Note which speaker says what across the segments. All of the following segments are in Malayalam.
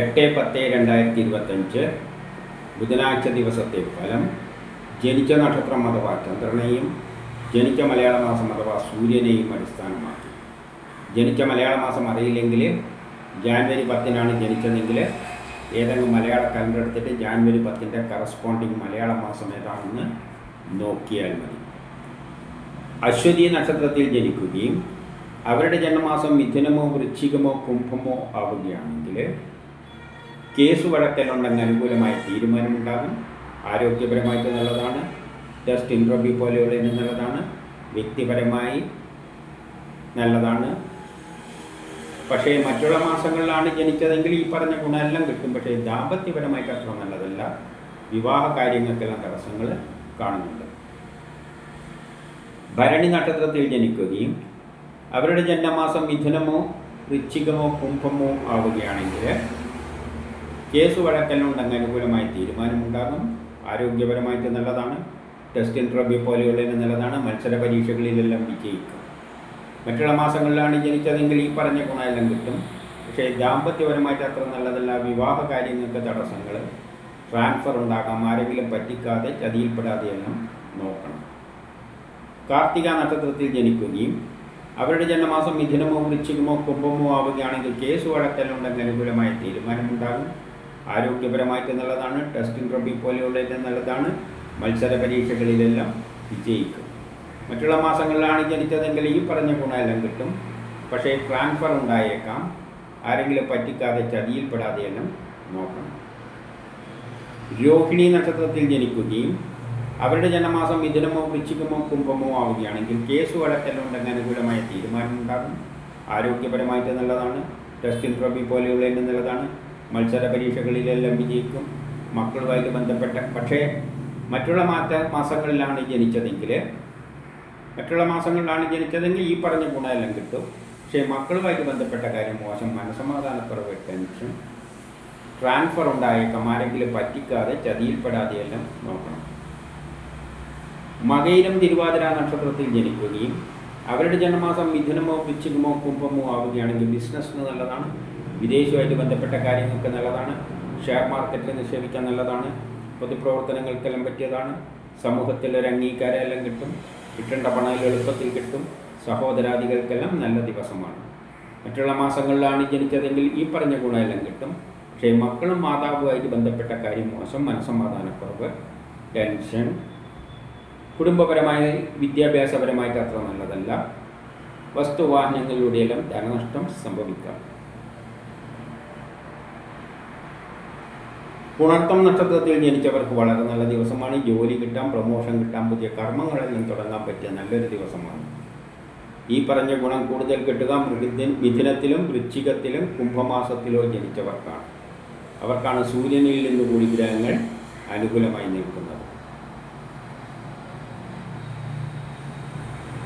Speaker 1: എട്ട് പത്ത് രണ്ടായിരത്തി ഇരുപത്തഞ്ച് ബുധനാഴ്ച ദിവസത്തെ ഫലം ജനിച്ച നക്ഷത്രം അഥവാ ചന്ദ്രനെയും ജനിച്ച മലയാള മാസം അഥവാ സൂര്യനെയും അടിസ്ഥാനമാക്കി. ജനിച്ച മലയാള മാസം അറിയില്ലെങ്കിൽ ജാനുവരി പത്തിനാണ് ജനിച്ചതെങ്കിൽ ഏതെങ്കിലും മലയാള കലണ്ടർ എടുത്തിട്ട് ജാനുവരി പത്തിന്റെ കറസ്പോണ്ടിങ് മലയാള മാസം ഏതാണെന്ന് നോക്കിയാൽ മതി. അശ്വതി നക്ഷത്രത്തിൽ ജനിക്കുകയും അവരുടെ ജന്മമാസം മിഥുനമോ വൃശ്ചികമോ കുംഭമോ ആവുകയാണെങ്കിൽ കേസ് വഴക്കലുണ്ടെങ്കിൽ അനുകൂലമായ തീരുമാനമുണ്ടാകും. ആരോഗ്യപരമായിട്ട് നല്ലതാണ്. ടെസ്റ്റ് ഇൻട്രോബി പോലെയുള്ള ഇനി നല്ലതാണ്. വ്യക്തിപരമായി നല്ലതാണ്. പക്ഷേ മറ്റുള്ള മാസങ്ങളിലാണ് ജനിച്ചതെങ്കിൽ ഈ പറഞ്ഞ ഗുണമെല്ലാം കിട്ടും. പക്ഷേ ദാമ്പത്യപരമായിട്ട് അത്ര നല്ലതല്ല. വിവാഹ കാര്യങ്ങൾക്കെല്ലാം തടസ്സങ്ങൾ കാണുന്നുണ്ട്. ഭരണി നക്ഷത്രത്തിൽ ജനിക്കുകയും അവരുടെ ജന്മമാസം മിഥുനമോ വൃശ്ചികമോ കുംഭമോ ആവുകയാണെങ്കിൽ കേസ് വഴക്കലുണ്ടെങ്കിൽ അനുകൂലമായ തീരുമാനമുണ്ടാകും. ആരോഗ്യപരമായിട്ട് നല്ലതാണ്. ടെസ്റ്റ് ഇൻട്രവ്യൂ പോലെയുള്ളതിന് നല്ലതാണ്. മത്സര പരീക്ഷകളിലെല്ലാം വിജയിക്കും. മറ്റുള്ള മാസങ്ങളിലാണ് ജനിച്ചതെങ്കിൽ ഈ പറഞ്ഞ ഗുണമെല്ലാം കിട്ടും. പക്ഷേ ദാമ്പത്യപരമായിട്ട് അത്ര നല്ലതല്ല. വിവാഹ കാര്യങ്ങൾക്ക് തടസ്സങ്ങൾ ട്രാൻസ്ഫർ ഉണ്ടാകാം. ആരെങ്കിലും പറ്റിക്കാതെ ചതിയിൽപ്പെടാതെ എല്ലാം നോക്കണം. കാർത്തിക നക്ഷത്രത്തിൽ ജനിക്കുകയും അവരുടെ ജന്മമാസം മിഥുനമോ വൃശ്ചികമോ കുംഭമോ ആവുകയാണെങ്കിൽ കേസ് വഴക്കലുണ്ടെങ്കിൽ അനുകൂലമായ തീരുമാനമുണ്ടാകും. ആരോഗ്യപരമായിട്ട് നല്ലതാണ് ടെസ്റ്റ് റബ്ബി പോലെയുള്ളതിന് നല്ലതാണ്. മത്സര പരീക്ഷകളിലെല്ലാം വിജയിക്കും. മറ്റുള്ള മാസങ്ങളിലാണ് ജനിച്ചതെങ്കിൽ ഈ പറഞ്ഞ ഗുണമെല്ലാം കിട്ടും. പക്ഷേ ട്രാൻസ്ഫർ ഉണ്ടായേക്കാം. ആരെങ്കിലും പറ്റിക്കാതെ ചതിയിൽപ്പെടാതെയെല്ലാം നോക്കണം. രോഹിണി നക്ഷത്രത്തിൽ ജനിക്കുകയും അവരുടെ ജനമാസം മിഥുനമോ വൃശ്ചികമോ കുംഭമോ ആവുകയാണെങ്കിൽ കേസ് വളർത്തലുണ്ടെങ്കിൽ അനുകൂലമായ തീരുമാനമുണ്ടാകും. ആരോഗ്യപരമായിട്ട് നല്ലതാണ്. ടെസ്റ്റ് ഇൻട്രോബി പോലെയുള്ളതിന്റെ നല്ലതാണ്. മത്സര പരീക്ഷകളിലെല്ലാം വിജയിക്കും. മക്കളുമായിട്ട് ബന്ധപ്പെട്ട പക്ഷേ മറ്റുള്ള മാറ്റ മാസങ്ങളിലാണ് ജനിച്ചതെങ്കിൽ മറ്റുള്ള മാസങ്ങളിലാണ് ജനിച്ചതെങ്കിൽ ഈ പറഞ്ഞ ഗുണമെല്ലാം കിട്ടും. പക്ഷേ മക്കളുമായിട്ട് ബന്ധപ്പെട്ട കാര്യം മോശം. മനസമാധാനക്കുറവ് ടെൻഷൻ ട്രാൻസ്ഫർ ഉണ്ടായേക്കാം. ആരെങ്കിലും പറ്റിക്കാതെ ചതിയിൽപ്പെടാതെയെല്ലാം നോക്കണം. മകയിലും തിരുവാതിര നക്ഷത്രത്തിൽ ജനിക്കുകയും അവരുടെ ജന്മമാസം മിഥുനമോ വൃശ്ചികമോ കുംഭമോ ആവുകയാണെങ്കിൽ ബിസിനസ്സിന് നല്ലതാണ്. വിദേശവുമായിട്ട് ബന്ധപ്പെട്ട കാര്യങ്ങൾക്ക് നല്ലതാണ്. ഷെയർ മാർക്കറ്റിൽ നിക്ഷേപിക്കാൻ നല്ലതാണ്. പൊതുപ്രവർത്തനങ്ങൾക്കെല്ലാം പറ്റിയതാണ്. സമൂഹത്തിൽ ഒരു അംഗീകാരമെല്ലാം കിട്ടും. കിട്ടേണ്ട പണം എളുപ്പത്തിൽ കിട്ടും. സഹോദരാദികൾക്കെല്ലാം നല്ല ദിവസമാണ്. മറ്റുള്ള മാസങ്ങളിലാണ് ജനിച്ചതെങ്കിൽ ഈ പറഞ്ഞ ഗുണമെല്ലാം കിട്ടും. പക്ഷേ മക്കളും മാതാവുമായിട്ട് ബന്ധപ്പെട്ട കാര്യം മോശം. മനസ്സമാധാനക്കുറവ് ടെൻഷൻ കുടുംബപരമായി വിദ്യാഭ്യാസപരമായിട്ട് അത്ര നല്ലതല്ല. വസ്തുവാഹനങ്ങളിലൂടെയെല്ലാം ധനനഷ്ടം സംഭവിക്കാം. പുണർത്തം നക്ഷത്രത്തിൽ ജനിച്ചവർക്ക് വളരെ നല്ല ദിവസമാണ്. ജോലി കിട്ടാം പ്രമോഷൻ കിട്ടാം പുതിയ കർമ്മങ്ങളെല്ലാം തുടങ്ങാൻ പറ്റിയ നല്ലൊരു ദിവസമാണ്. ഈ പറഞ്ഞ ഗുണം കൂടുതൽ കിട്ടുക മൃഗ മിഥുനത്തിലും വൃശ്ചികത്തിലും കുംഭമാസത്തിലോ ജനിച്ചവർക്കാണ്. അവർക്കാണ് സൂര്യനിൽ നിന്ന് കൂടി ഗ്രഹങ്ങൾ അനുകൂലമായി നിൽക്കുന്നത്.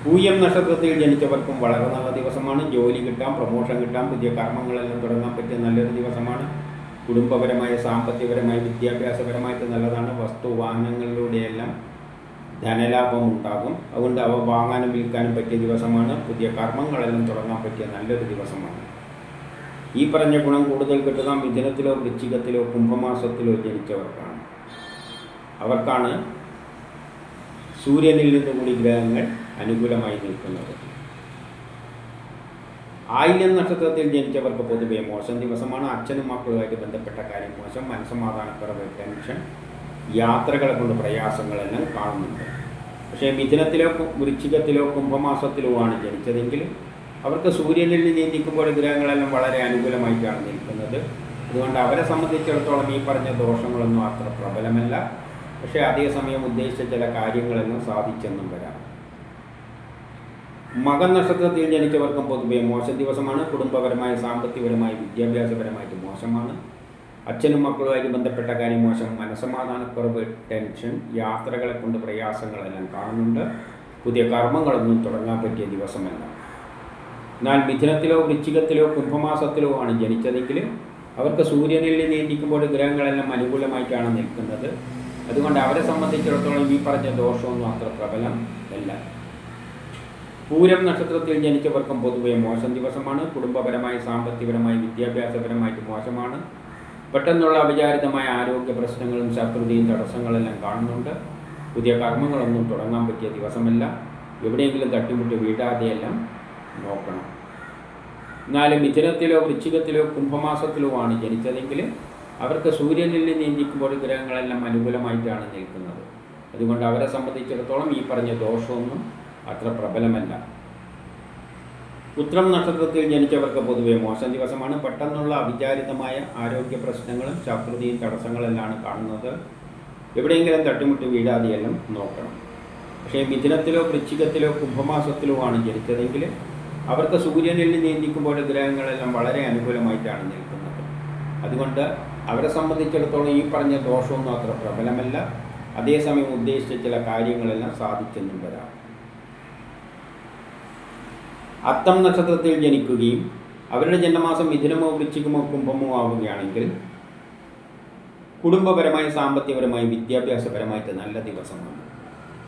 Speaker 1: പൂയം നക്ഷത്രത്തിൽ ജനിച്ചവർക്കും വളരെ നല്ല ദിവസമാണ്. ജോലി കിട്ടാം പ്രമോഷൻ കിട്ടാം പുതിയ കർമ്മങ്ങളെല്ലാം തുടങ്ങാൻ പറ്റിയ നല്ലൊരു ദിവസമാണ്. കുടുംബപരമായ സാമ്പത്തികപരമായ വിദ്യാഭ്യാസപരമായിട്ട് നല്ലതാണ്. വസ്തു വാഹനങ്ങളിലൂടെയെല്ലാം ധനലാഭം ഉണ്ടാകും അതുകൊണ്ട് അവ വാങ്ങാനും വിൽക്കാനും പറ്റിയ ദിവസമാണ്. പുതിയ കർമ്മങ്ങളെല്ലാം തുടങ്ങാൻ പറ്റിയ നല്ലൊരു ദിവസമാണ്. ഈ പറഞ്ഞ ഗുണം കൂടുതൽ കിട്ടുക മിഥുനത്തിലോ വൃശ്ചികത്തിലോ കുംഭമാസത്തിലോ ജനിച്ചവർക്കാണ്. അവർക്കാണ് സൂര്യനിൽ നിന്നുകൂടി ഗ്രഹങ്ങൾ അനുകൂലമായി നിൽക്കുന്നത്. ആയില്യം നക്ഷത്രത്തിൽ ജനിച്ചവർക്ക് പൊതുവെ മോശം ദിവസമാണ്. അച്ഛനും മക്കളുമായിട്ട് ബന്ധപ്പെട്ട കാര്യം മോശം. മനസ്സമാധാനക്കുറവ് ടെൻഷൻ യാത്രകളെ കൊണ്ട് പ്രയാസങ്ങളെല്ലാം കാണുന്നുണ്ട്. പക്ഷേ മിഥുനത്തിലോ വൃശ്ചികത്തിലോ കുംഭമാസത്തിലോ ആണ് ജനിച്ചതെങ്കിൽ അവർക്ക് സൂര്യനിൽ നീന്തിക്കുമ്പോൾ ഗ്രഹങ്ങളെല്ലാം വളരെ അനുകൂലമായിട്ടാണ് നിൽക്കുന്നത്. അതുകൊണ്ട് അവരെ സംബന്ധിച്ചിടത്തോളം ഈ പറഞ്ഞ ദോഷങ്ങളൊന്നും അത്ര പ്രബലമല്ല. പക്ഷേ അതേസമയം ഉദ്ദേശിച്ച ചില കാര്യങ്ങളെല്ലാം സാധിച്ചെന്നും വരാം. മകൻ നക്ഷത്രത്തിൽ ജനിച്ചവർക്കും പൊതുവെ മോശം ദിവസമാണ്. കുടുംബപരമായ സാമ്പത്തികപരമായി വിദ്യാഭ്യാസപരമായിട്ട് മോശമാണ്. അച്ഛനും മക്കളുമായിട്ട് ബന്ധപ്പെട്ട കാര്യം മോശം. മനസമാധാനക്കുറവ് ടെൻഷൻ യാത്രകളെ കൊണ്ട് പ്രയാസങ്ങളെല്ലാം കാണുന്നുണ്ട്. പുതിയ കർമ്മങ്ങളൊന്നും തുടങ്ങാൻ പറ്റിയ ദിവസമല്ല. എന്നാൽ മിഥുനത്തിലോ വൃശ്ചികത്തിലോ കുംഭമാസത്തിലോ ആണ് ജനിച്ചതെങ്കിൽ അവർക്ക് സൂര്യനിൽ നിയന്ത്രിക്കുമ്പോൾ ഗ്രഹങ്ങളെല്ലാം അനുകൂലമായിട്ടാണ് നിൽക്കുന്നത്. അതുകൊണ്ട് അവരെ സംബന്ധിച്ചിടത്തോളം ഈ പറഞ്ഞ ദോഷമൊന്നും അത്ര പ്രബലം അല്ല പൂരം നക്ഷത്രത്തിൽ ജനിച്ചവർക്കും പൊതുവെ മോശം ദിവസമാണ്. കുടുംബപരമായി സാമ്പത്തികപരമായി വിദ്യാഭ്യാസപരമായിട്ട് മോശമാണ്. പെട്ടെന്നുള്ള അവിചാരിതമായ ആരോഗ്യ പ്രശ്നങ്ങളും ശത്രുതയും തടസ്സങ്ങളെല്ലാം കാണുന്നുണ്ട്. പുതിയ കർമ്മങ്ങളൊന്നും തുടങ്ങാൻ പറ്റിയ ദിവസമല്ല. എവിടെയെങ്കിലും തട്ടിമുട്ടി വീഴാതെയെല്ലാം നോക്കണം. എന്നാലും മിഥുനത്തിലോ വൃശ്ചികത്തിലോ കുംഭമാസത്തിലോ ആണ് ജനിച്ചതെങ്കിൽ അവർക്ക് സൂര്യനിൽ നിന്ന് നീന്തിക്കുമ്പോൾ ഗ്രഹങ്ങളെല്ലാം അനുകൂലമായിട്ടാണ് നിൽക്കുന്നത്. അതുകൊണ്ട് അവരെ സംബന്ധിച്ചിടത്തോളം ഈ പറഞ്ഞ ദോഷമൊന്നും അത്ര പ്രബലമല്ല. ഉത്രം നക്ഷത്രത്തിൽ ജനിച്ചവർക്ക് പൊതുവെ മോശം ദിവസമാണ്. പെട്ടെന്നുള്ള അവിചാരിതമായ ആരോഗ്യ പ്രശ്നങ്ങളും ശാസ്ത്രതയും തടസ്സങ്ങളെല്ലാം കാണുന്നത്. എവിടെയെങ്കിലും തട്ടിമുട്ടി വീഴാതെയെല്ലാം നോക്കണം. പക്ഷേ മിഥുനത്തിലോ വൃശ്ചികത്തിലോ കുംഭമാസത്തിലോ ആണ് ജനിച്ചതെങ്കിൽ അവർക്ക് സൂര്യനിൽ നിയന്ത്രിക്കുമ്പോൾ ഗ്രഹങ്ങളെല്ലാം വളരെ അനുകൂലമായിട്ടാണ് നിൽക്കുന്നത്. അതുകൊണ്ട് അവരെ സംബന്ധിച്ചിടത്തോളം ഈ പറഞ്ഞ ദോഷമൊന്നും അത്ര പ്രബലമല്ല. അതേസമയം ഉദ്ദേശിച്ച ചില കാര്യങ്ങളെല്ലാം സാധിക്കുന്നും വരാം അത്തം നക്ഷത്രത്തിൽ ജനിക്കുകയും അവരുടെ ജന്മമാസം മിഥുനമോ വൃശ്ചികമോ കുംഭമോ ആവുകയാണെങ്കിൽ കുടുംബപരമായി സാമ്പത്തികപരമായി വിദ്യാഭ്യാസപരമായിട്ട് നല്ല ദിവസമാണ്.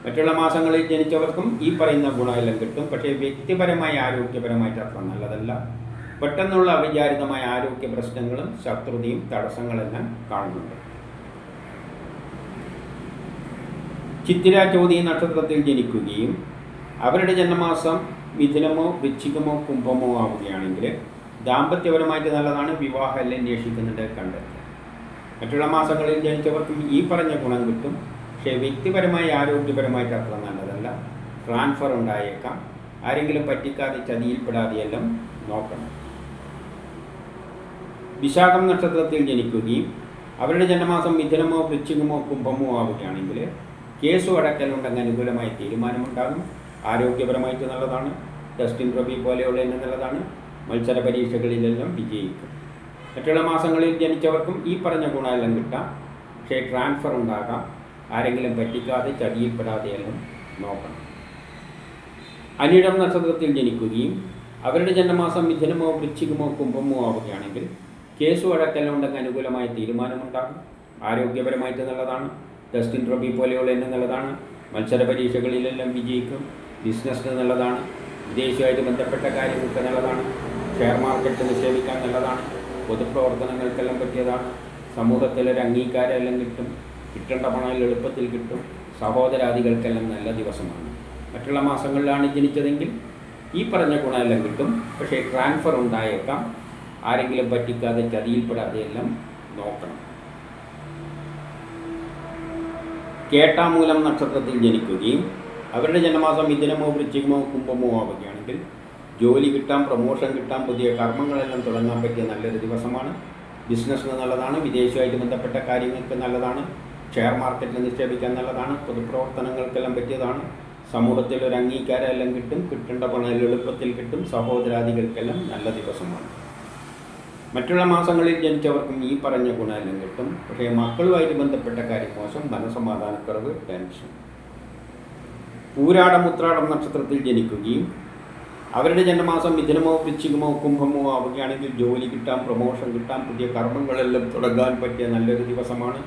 Speaker 1: മറ്റുള്ള മാസങ്ങളിൽ ജനിച്ചവർക്കും ഈ പറയുന്ന ഗുണമെല്ലാം കിട്ടും. പക്ഷേ വ്യക്തിപരമായി ആരോഗ്യപരമായിട്ട് അത്ര നല്ലതല്ല. പെട്ടെന്നുള്ള അവിചാരിതമായ ആരോഗ്യ പ്രശ്നങ്ങളും ശത്രുതയും തടസ്സങ്ങളെല്ലാം കാണുന്നുണ്ട്. ചിത്തിര ചോദ്യ നക്ഷത്രത്തിൽ ജനിക്കുകയും അവരുടെ ജന്മമാസം മിഥുനമോ വൃശ്ചികമോ കുംഭമോ ആവുകയാണെങ്കിൽ ദാമ്പത്യപരമായിട്ട് നല്ലതാണ് വിവാഹം എല്ലാം അന്വേഷിക്കുന്നുണ്ട് കണ്ടെത്തുക. മറ്റുള്ള മാസങ്ങളിൽ ജനിച്ചവർക്ക് ഈ പറഞ്ഞ ഗുണം കിട്ടും. പക്ഷേ വ്യക്തിപരമായി ആരോഗ്യപരമായിട്ട് അത്ര നല്ലതല്ല. ട്രാൻസ്ഫർ ഉണ്ടായേക്കാം. ആരെങ്കിലും പറ്റിക്കാതെ ചതിയിൽപ്പെടാതെയെല്ലാം നോക്കണം. വിശാഖം നക്ഷത്രത്തിൽ ജനിക്കുകയും അവരുടെ ജന്മമാസം മിഥുനമോ വൃശ്ചികമോ കുംഭമോ ആവുകയാണെങ്കിൽ കേസു അടക്കലുണ്ടെങ്കിൽ അനുകൂലമായ തീരുമാനമുണ്ടാകും. ആരോഗ്യപരമായിട്ട് നല്ലതാണ്. ടെസ്റ്റിംഗ് ട്രോഫി പോലെയുള്ള എന്നെ നല്ലതാണ്. മത്സര പരീക്ഷകളിലെല്ലാം വിജയിക്കും. മറ്റുള്ള മാസങ്ങളിൽ ജനിച്ചവർക്കും ഈ പറഞ്ഞ ഗുണമെല്ലാം കിട്ടാം. പക്ഷേ ട്രാൻസ്ഫർ ഉണ്ടാകാം. ആരെങ്കിലും പറ്റിക്കാതെ ചതിയിൽപ്പെടാതെയെല്ലാം നോക്കണം. അനിഴം നക്ഷത്രത്തിൽ ജനിക്കുകയും അവരുടെ ജന്മമാസം മിഥുനമോ വൃശ്ചികമോ കുംഭമോ ആവുകയാണെങ്കിൽ കേസ് വഴക്കെല്ലാം ഉണ്ടെങ്കിൽ അനുകൂലമായ തീരുമാനമുണ്ടാകും. ആരോഗ്യപരമായിട്ട് നല്ലതാണ്. ഡസ്റ്റിൻ ട്രോഫി പോലെയുള്ള എന്നെ നല്ലതാണ്. മത്സര പരീക്ഷകളിലെല്ലാം വിജയിക്കും. ബിസിനസ്സിന് നല്ലതാണ് വിദേശമായിട്ട് ബന്ധപ്പെട്ട കാര്യങ്ങൾക്ക് നല്ലതാണ് ഷെയർ മാർക്കറ്റ് നിക്ഷേപിക്കാൻ നല്ലതാണ് പൊതുപ്രവർത്തനങ്ങൾക്കെല്ലാം പറ്റിയതാണ്. സമൂഹത്തിലൊരു അംഗീകാരമെല്ലാം കിട്ടും കിട്ടേണ്ട പണം എളുപ്പത്തിൽ കിട്ടും സഹോദരാദികൾക്കെല്ലാം നല്ല ദിവസമാണ്. മറ്റുള്ള മാസങ്ങളിലാണ് ജനിച്ചതെങ്കിൽ ഈ പറഞ്ഞ ഗുണമെല്ലാം കിട്ടും. പക്ഷേ ട്രാൻസ്ഫർ ഉണ്ടായേക്കാം. ആരെങ്കിലും പറ്റിക്കാതെ ചതിയിൽപ്പെടാതെ എല്ലാം നോക്കണം. കേട്ടാമൂലം നക്ഷത്രത്തിൽ ജനിക്കുകയും അവരുടെ ജന്മമാസം മിഥുനമോ വൃശ്ചികമോ കുംഭമോ ആവുകയാണെങ്കിൽ ജോലി കിട്ടാം പ്രൊമോഷൻ കിട്ടാം പുതിയ കർമ്മങ്ങളെല്ലാം തുടങ്ങാൻ പറ്റിയ നല്ലൊരു ദിവസമാണ്. ബിസിനസ്സിന് നല്ലതാണ് വിദേശമായിട്ട് ബന്ധപ്പെട്ട കാര്യങ്ങൾക്ക് നല്ലതാണ് ഷെയർ മാർക്കറ്റിൽ നിക്ഷേപിക്കാൻ നല്ലതാണ് പൊതുപ്രവർത്തനങ്ങൾക്കെല്ലാം പറ്റിയതാണ്. സമൂഹത്തിൽ ഒരു അംഗീകാരം എല്ലാം കിട്ടും കിട്ടേണ്ട പണം എളുപ്പത്തിൽ കിട്ടും സഹോദരാദികൾക്കെല്ലാം നല്ല ദിവസമാണ്. മറ്റുള്ള മാസങ്ങളിൽ ജനിച്ചവർക്കും ഈ പറഞ്ഞ ഗുണമെല്ലാം കിട്ടും. പക്ഷേ മക്കളുമായിട്ട് ബന്ധപ്പെട്ട കാര്യം മോശം മനസമാധാനക്കുറവ് ടെൻഷൻ പൂരാടം ഉത്രാടം നക്ഷത്രത്തിൽ ജനിക്കുകയും അവരുടെ ജന്മമാസം മിഥുനമോ വൃശ്ചികമോ കുംഭമോ ആവുകയാണെങ്കിൽ ജോലി കിട്ടാൻ പ്രൊമോഷൻ കിട്ടാൻ പുതിയ കർമ്മങ്ങളെല്ലാം തുടങ്ങാൻ പറ്റിയ നല്ലൊരു ദിവസമാണ്.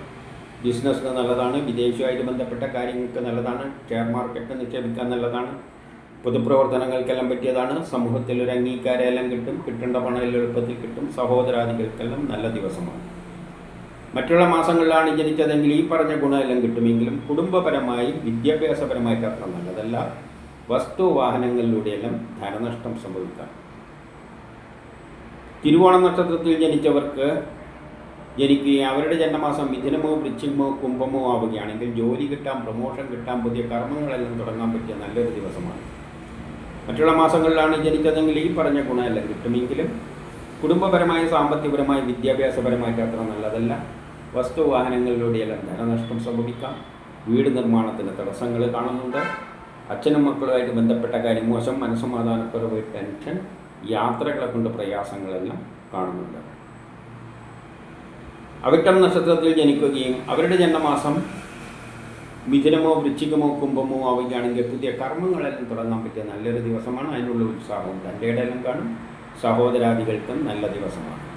Speaker 1: ബിസിനസ്സിന് നല്ലതാണ് വിദേശമായിട്ട് ബന്ധപ്പെട്ട കാര്യങ്ങൾക്ക് നല്ലതാണ് ഷെയർ മാർക്കറ്റ് നിക്ഷേപിക്കാൻ നല്ലതാണ് പൊതുപ്രവർത്തനങ്ങൾക്കെല്ലാം പറ്റിയതാണ്. സമൂഹത്തിൽ ഒരു അംഗീകാരം എല്ലാം കിട്ടും കിട്ടേണ്ട പണം എളുപ്പത്തിൽ കിട്ടും. സഹോദരാദികൾക്കെല്ലാം നല്ല ദിവസമാണ്. മറ്റുള്ള മാസങ്ങളിലാണ് ജനിച്ചതെങ്കിൽ ഈ പറഞ്ഞ ഗുണമെല്ലാം കിട്ടുമെങ്കിലും കുടുംബപരമായും വിദ്യാഭ്യാസപരമായിട്ട് അത്ര നല്ലതല്ല. വസ്തു വാഹനങ്ങളിലൂടെയെല്ലാം ധനനഷ്ടം സംഭവിക്കാം. തിരുവോണ നക്ഷത്രത്തിൽ ജനിച്ചവർക്ക് ജനിക്കുകയും അവരുടെ ജന്മമാസം മിഥുനമോ വൃശ്ചികമോ കുംഭമോ ആവുകയാണെങ്കിൽ ജോലി കിട്ടാൻ പ്രൊമോഷൻ കിട്ടാൻ പുതിയ കർമ്മങ്ങളെല്ലാം തുടങ്ങാൻ പറ്റിയ നല്ലൊരു ദിവസമാണ്. മറ്റുള്ള മാസങ്ങളിലാണ് ജനിച്ചതെങ്കിൽ ഈ പറഞ്ഞ ഗുണമെല്ലാം കിട്ടുമെങ്കിലും കുടുംബപരമായും സാമ്പത്തികപരമായും വിദ്യാഭ്യാസപരമായിട്ട് അത്ര നല്ലതല്ല. വസ്തു വാഹനങ്ങളിലൂടെയെല്ലാം ധനനഷ്ടം സംഭവിക്കാം. വീട് നിർമ്മാണത്തിന് തടസ്സങ്ങൾ കാണുന്നുണ്ട്. അച്ഛനും മക്കളുമായിട്ട് ബന്ധപ്പെട്ട കാര്യം മോശം മനസ്സമാധാനക്കുറവ് ടെൻഷൻ യാത്രകളെ കൊണ്ട് പ്രയാസങ്ങളെല്ലാം കാണുന്നുണ്ട്. അവിട്ടം നക്ഷത്രത്തിൽ ജനിക്കുകയും അവരുടെ ജന്മമാസം മിഥുനമോ വൃശ്ചികമോ കുംഭമോ ആവുകയാണെങ്കിൽ പുതിയ കർമ്മങ്ങളെല്ലാം തുടങ്ങാൻ പറ്റിയ നല്ലൊരു ദിവസമാണ്. അതിനുള്ള ഉത്സാഹവും തന്റെ ഇടയിലും കാണും. സഹോദരാദികൾക്കും നല്ല ദിവസമാണ്.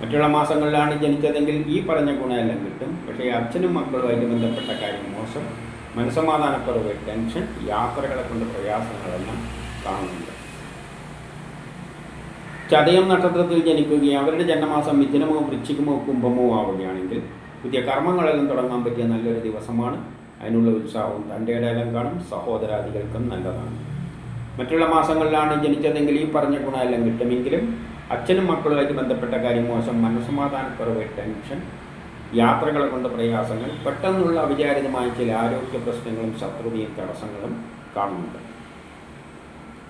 Speaker 1: മറ്റുള്ള മാസങ്ങളിലാണ് ജനിച്ചതെങ്കിൽ ഈ പറഞ്ഞ ഗുണമെല്ലാം കിട്ടും. പക്ഷേ അച്ഛനും മക്കളുമായിട്ട് ബന്ധപ്പെട്ട കാര്യം മോശം. മനസ്സമാധാനക്കുറവ് ടെൻഷൻ യാത്രകളെ കൊണ്ട് പ്രയാസങ്ങളെല്ലാം കാണുന്നുണ്ട്. ചതയം നക്ഷത്രത്തിൽ ജനിക്കുകയും അവരുടെ ജന്മമാസം മിഥുനമോ വൃശ്ചികമോ കുംഭമോ ആവുകയാണെങ്കിൽ പുതിയ കർമ്മങ്ങളെല്ലാം തുടങ്ങാൻ പറ്റിയ നല്ലൊരു ദിവസമാണ്. അതിനുള്ള ഉത്സാഹവും തന്റെ ഇടയിലും കാണും. സഹോദരാദികൾക്കും നല്ലതാണ്. മറ്റുള്ള മാസങ്ങളിലാണ് ജനിച്ചതെങ്കിൽ ഈ പറഞ്ഞ ഗുണമെല്ലാം കിട്ടുമെങ്കിലും അച്ഛനും മക്കളുമായിട്ട് ബന്ധപ്പെട്ട കാര്യം മോശം മനസ്സമാധാനക്കുറവ് ടെൻഷൻ യാത്രകൾ കൊണ്ട് പ്രയാസങ്ങൾ പെട്ടെന്നുള്ള അവിചാരിതമായ ചില ആരോഗ്യ പ്രശ്നങ്ങളും ശത്രുതയും തടസ്സങ്ങളും കാണുന്നുണ്ട്.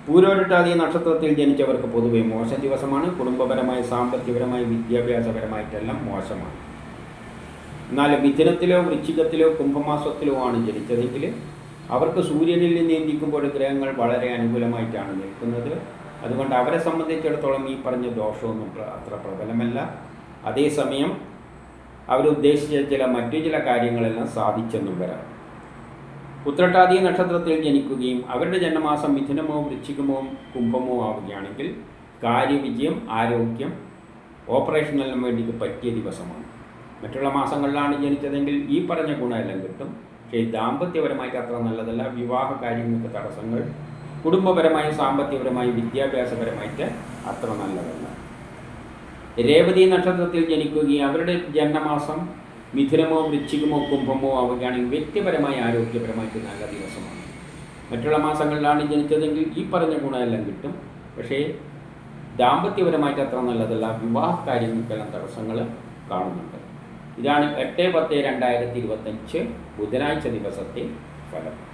Speaker 1: പൂരോരുട്ടാതി നക്ഷത്രത്തിൽ ജനിച്ചവർക്ക് പൊതുവെ മോശം ദിവസമാണ്. കുടുംബപരമായി സാമ്പത്തികപരമായി വിദ്യാഭ്യാസപരമായിട്ടെല്ലാം മോശമാണ്. എന്നാൽ മിഥുനത്തിലോ വൃശ്ചികത്തിലോ കുംഭമാസത്തിലോ ആണ് ജനിച്ചതെങ്കിൽ അവർക്ക് സൂര്യനിൽ നിന്ന് നിയന്ത്രിക്കുമ്പോൾ ഗ്രഹങ്ങൾ വളരെ അനുകൂലമായിട്ടാണ് നിൽക്കുന്നത്. അതുകൊണ്ട് അവരെ സംബന്ധിച്ചിടത്തോളം ഈ പറഞ്ഞ ദോഷമൊന്നും അത്ര പ്രബലമല്ല. അതേസമയം അവരുദ്ദേശിച്ച ചില മറ്റു ചില കാര്യങ്ങളെല്ലാം സാധിച്ചെന്നും വരാം. ഉത്രട്ടാതി നക്ഷത്രത്തിൽ ജനിക്കുകയും അവരുടെ ജന്മമാസം മിഥുനമോ വൃശ്ചികമോ കുംഭമോ ആവുകയാണെങ്കിൽ കാര്യവിജയം ആരോഗ്യം ഓപ്പറേഷനെല്ലാം വേണ്ടിയിട്ട് പറ്റിയ ദിവസമാണ്. മറ്റുള്ള മാസങ്ങളിലാണ് ജനിച്ചതെങ്കിൽ ഈ പറഞ്ഞ ഗുണമെല്ലാം കിട്ടും. പക്ഷേ ദാമ്പത്യപരമായിട്ട് അത്ര നല്ലതല്ല. വിവാഹ കാര്യങ്ങൾക്ക് തടസ്സങ്ങൾ കുടുംബപരമായും സാമ്പത്തികപരമായും വിദ്യാഭ്യാസപരമായിട്ട് അത്ര നല്ലതല്ല. രേവതി നക്ഷത്രത്തിൽ ജനിക്കുകയും അവരുടെ ജന്മമാസം മിഥുനമോ വൃശ്ചികമോ കുംഭമോ ആവുകയാണെങ്കിൽ വ്യക്തിപരമായി ആരോഗ്യപരമായിട്ട് നല്ല ദിവസമാണ്. മറ്റുള്ള മാസങ്ങളിലാണ് ജനിച്ചതെങ്കിൽ ഈ പറഞ്ഞ ഗുണമെല്ലാം കിട്ടും. പക്ഷേ ദാമ്പത്യപരമായിട്ട് അത്ര നല്ലതല്ല. വിവാഹ കാര്യങ്ങൾക്കെല്ലാം തടസ്സങ്ങൾ കാണുന്നുണ്ട്. ഇതാണ് എട്ട് പത്ത് രണ്ടായിരത്തി ഇരുപത്തഞ്ച് ബുധനാഴ്ച ദിവസത്തെ ഫലം.